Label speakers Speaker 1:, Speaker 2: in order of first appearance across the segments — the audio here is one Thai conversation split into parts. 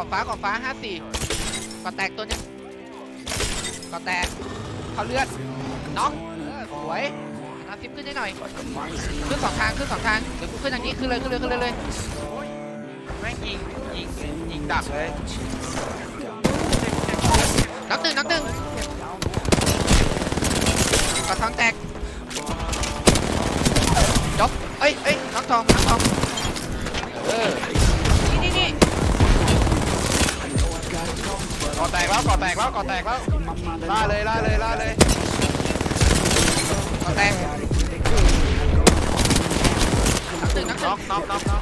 Speaker 1: อบฟ้าขอบฟ้าห้าสี่ก่อแตกตัวนึงก่อแตกเขาเลือดน้องสวยนาซิปขึ้นได้หน่อย ขึ้นสองทางขึ้นสองทางเดี๋ยวกูขึ้นทางนี้ขึ้นเลยขึ้นเลยขึ้นเลยเลย
Speaker 2: แม่งยิงยิงยิงดักเลย
Speaker 1: นักหนึ่งนักหนึ่งกระทองแตกจบเอ้ยเอ้ยน้องทองน้องทองเออ
Speaker 2: ก่อแตกแล้วก่อแตกแล้วก่อแตกแล้วล่าเลยล่าเลยล่าเลย
Speaker 1: ก่อแตกนักหนึ่งนักหนึ่
Speaker 2: น็อง กน็อกน็อกน็อก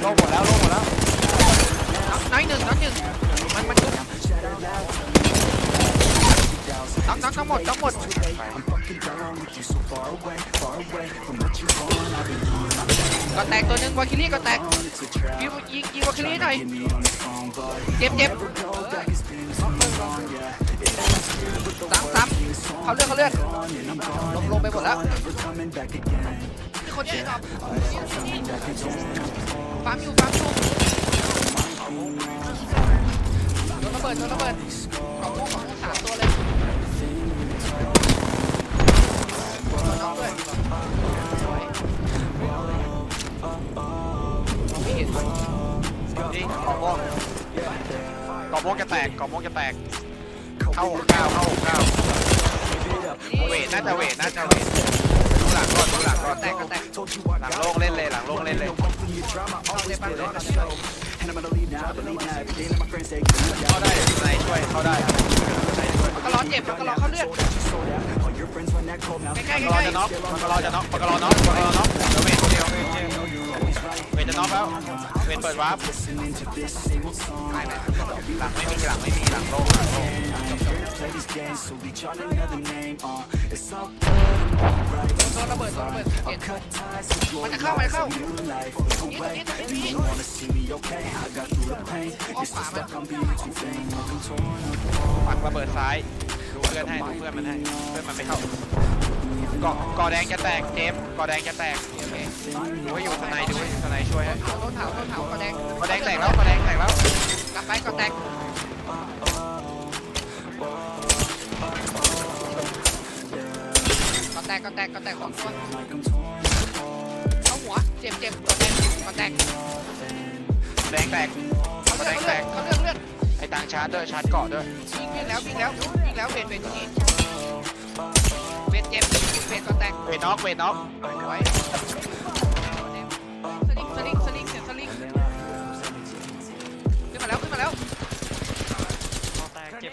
Speaker 2: โล่งหมดแล้วโล่งหมดแล้ว
Speaker 1: น็อกน้อยหนึ่งน็อกหนึ่งมันมันยุบน็อกน็อกทั้งหมดทั้งหมดก่อแตกตัวหนึ่งวาคิลี่ก่อแตกยิงยิงยิงวาคิลี่หน่อยเจ็บเจ็บส ออ เขาเลื่อดเขาเลื่อดลงลงไปหมดแล้วมีคนที่ไหนต่อนี่นี่ฟาร์มอยู่ฟาร์มอยู่โดนระเบิดโดนระเบิดของพวกของพวกสามตัวเลยน้องด้วยสวยไม่เห็น
Speaker 2: จริงกอบวงกอบวงจะแตกกอบวงจะแตก เข้าหกเก้าเข้าหกเก้า เวทน่าจะเวทน่าจะเวทดูหลังก่อนดูหลังก่อน
Speaker 1: แตกก็แตก
Speaker 2: หลังโล่งเล่นเลยหลังโล่งเล่นเลย
Speaker 1: เข้าเลยบ้างเข้าเลยบ้าง
Speaker 2: เข้าได้ในช่วยเข้าได้
Speaker 1: ก็ร้อนเจ็บแล้วก็ร้อนเข้าเลือดใกล้ๆ
Speaker 2: ป
Speaker 1: ใก
Speaker 2: ก
Speaker 1: ล้
Speaker 2: รอจะน็อกปกรอจะน็อกปกรอน็อกปกรอน็อกเดี๋ยวเวทคนเดียว เวทจะน็อกแล้วเวทเปิดวาร์ปไม่ไม่หลังไม่มีหลังไม่มีหลังโล่งหลังโล่ง
Speaker 1: ๆโดนระเบิดโดนระเบิดเห็นมันจะเข้ามันจะเข้านี่ตรงนี้ตรงนี้อ้อมขวามัน
Speaker 2: ปักระเบิดซ้ายดูเพื่อนให้ดูเพื่อนมันให้เพื่อนมันไม่เข้าเกาะเกาะแดงจะแตกเจมส์เกาะแดงจะแตก
Speaker 1: โอเค
Speaker 2: ดูให้อยู่สไนด์ดูให้สไนด์ช่วยให้
Speaker 1: เอาต้นเถาต้นเถาก็แดง
Speaker 2: เกาะแดงแตกแล้วเกาะแดงแตกแล้ว
Speaker 1: กลับไปก็แตกก็แตกก็แตกก็แตกสองตัวเข้าหัวเจ็บเจ็บก็แตกก็แตก
Speaker 2: แดงแตก
Speaker 1: เขา
Speaker 2: เกาะ
Speaker 1: เลื
Speaker 2: แด
Speaker 1: อด
Speaker 2: ง
Speaker 1: เขา
Speaker 2: แต
Speaker 1: เลือด
Speaker 2: ก
Speaker 1: เขาเลือดเขาเลือด
Speaker 2: ไอ้ตังชาร์จด้วยชาร์จเกาะด้วย
Speaker 1: ยิงวิ่งแล้ววิ่งแล้ววิ่งแล้วเวทเวทตรงนี้เวทเจ็บเวทก็แตก
Speaker 2: เวทน็อกเวทน็อก
Speaker 1: ไว้
Speaker 3: บ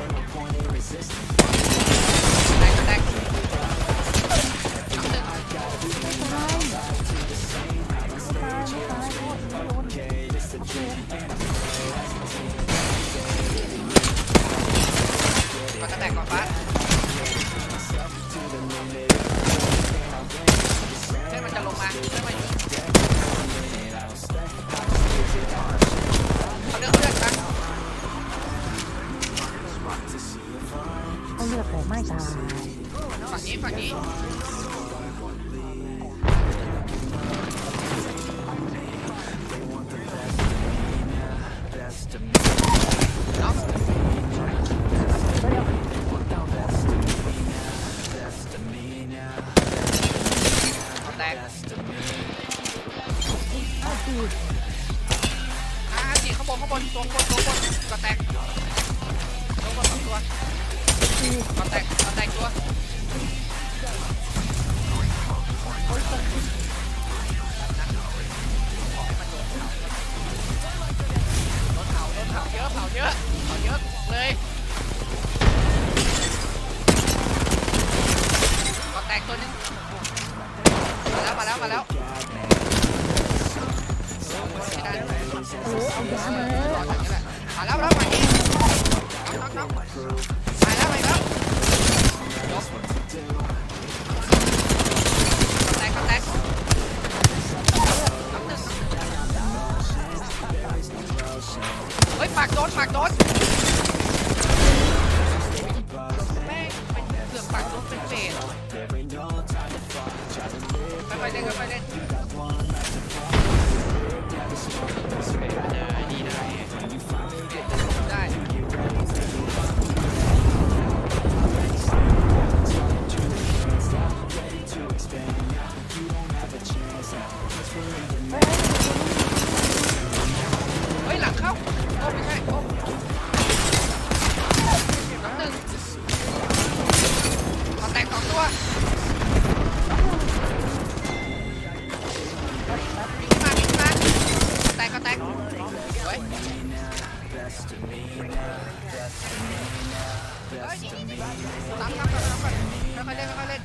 Speaker 4: resist. ตาย
Speaker 1: ฝั่งนี้ฝั่งนี้น็อกแตกอ่าจีข้างบนข้างบนตัวบนตัวบนก็แตกตัวบนสองตัว ก็แตกก็แตกตัวโดนเผาโดนเผาเยอะเผาเยอะเผาเยอะเลยก็แตกตัวหนึงมาแล้วมาแล้วมาแล้วไม่ได้
Speaker 4: โอ้เอายามา
Speaker 1: รออย่างนี้แหละมาแล้วมาแล้วมาอีกน็อกน็อกมาแล้ว ปากโดนปักโดน เฮ้ยนี่นี่นี่ตามตามตามก่อนค่อยเล่นค่อยเล่น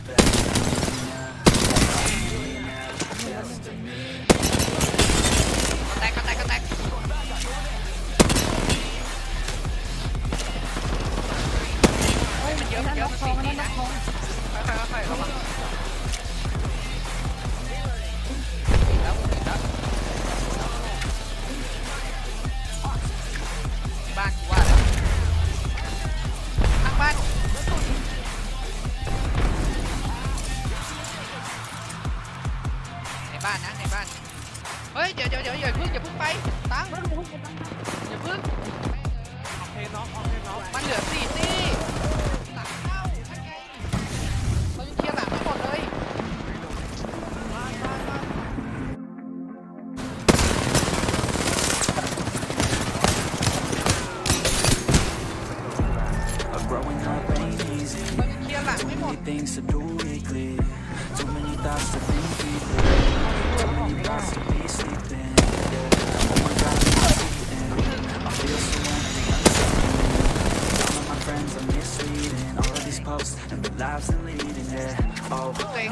Speaker 5: Okay.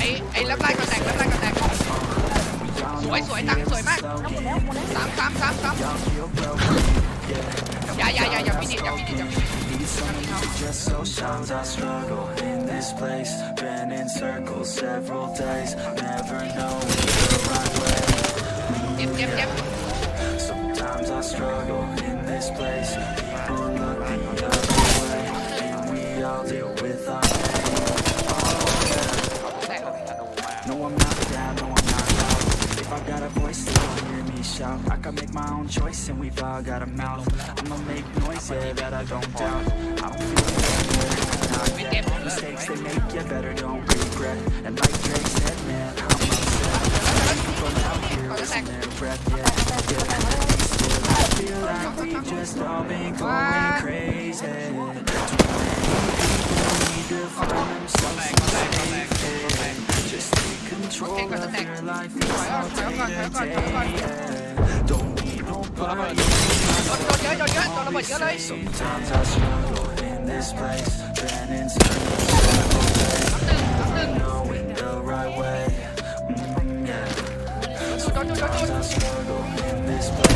Speaker 1: Ấy, ấy lắp lại con đạch, lắp lại con đạch Sủi, sủi, tăng, sủi mát Tám, tám, tám, tám Dạ, dạ, dạ, dạ, pin dạ,
Speaker 5: pin dạ, pin just so sometimes I struggle in this place Been in circles several days Never knowing the right way
Speaker 1: Yep, yep,
Speaker 5: yep I struggle in this place. People look the other way And we all deal with our pain. No, I'm not down, no, I'm not out. If I got a voice, they gon' hear me shout I can make my own choice and we've all got a mouth. I'ma make noise, yeah, that I don't doubt. I don't feel like I'm Mistakes they make, you better don't regret. And like Drake said, man, I'm upset People out here losing their breath, yeah, yeah feel like we've just all been going crazy. Too to. Just take control of your life. Don't. Sometimes I struggle in this place,
Speaker 1: then
Speaker 5: knowing the right way.
Speaker 1: Sometimes
Speaker 5: I struggle in this place.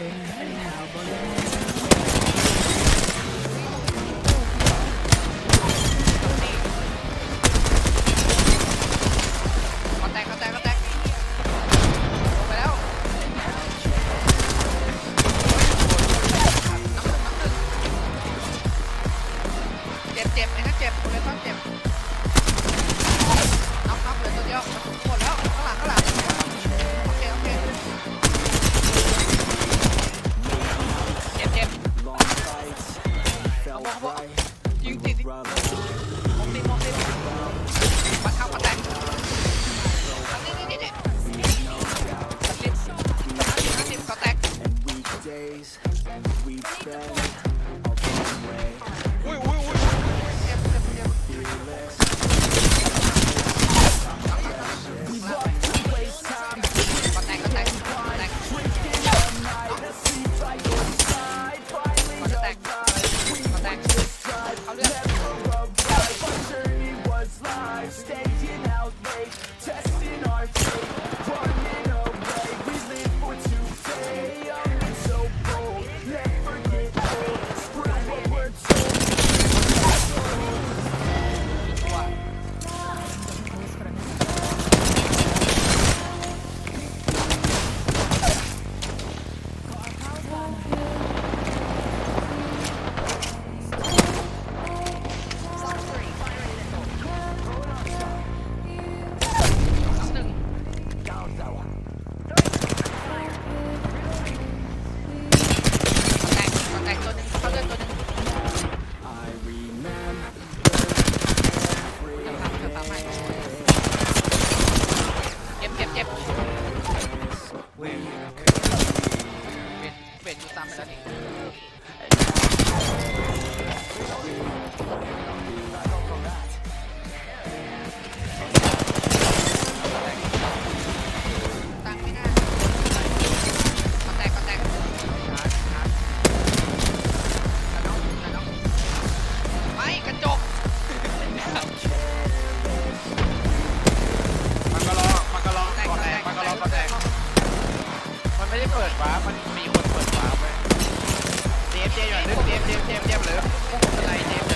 Speaker 2: เขาแตกเขา
Speaker 1: แตกเขาแตกลงไปแล้วน้ำหนึ่งน้ำหนึ่ง
Speaker 6: เจ็
Speaker 7: บเจ็บไอ้นั่นเจ็บโอเลต้อนเจ็บน็อกน็อกเหลื
Speaker 1: อตัวเดียว bravo. You did it. One more, one and we spend. เบ็ดอยู่ตามไปแล้วนี่ วาร์ปมันมีคนเปิดวาร์ปไว้เจมส์เจมส์อย่าลึกเจมส์เจมส์เจมส์เจมส์เหลือพวกอะไรเจมส์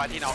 Speaker 1: วะที่น็อก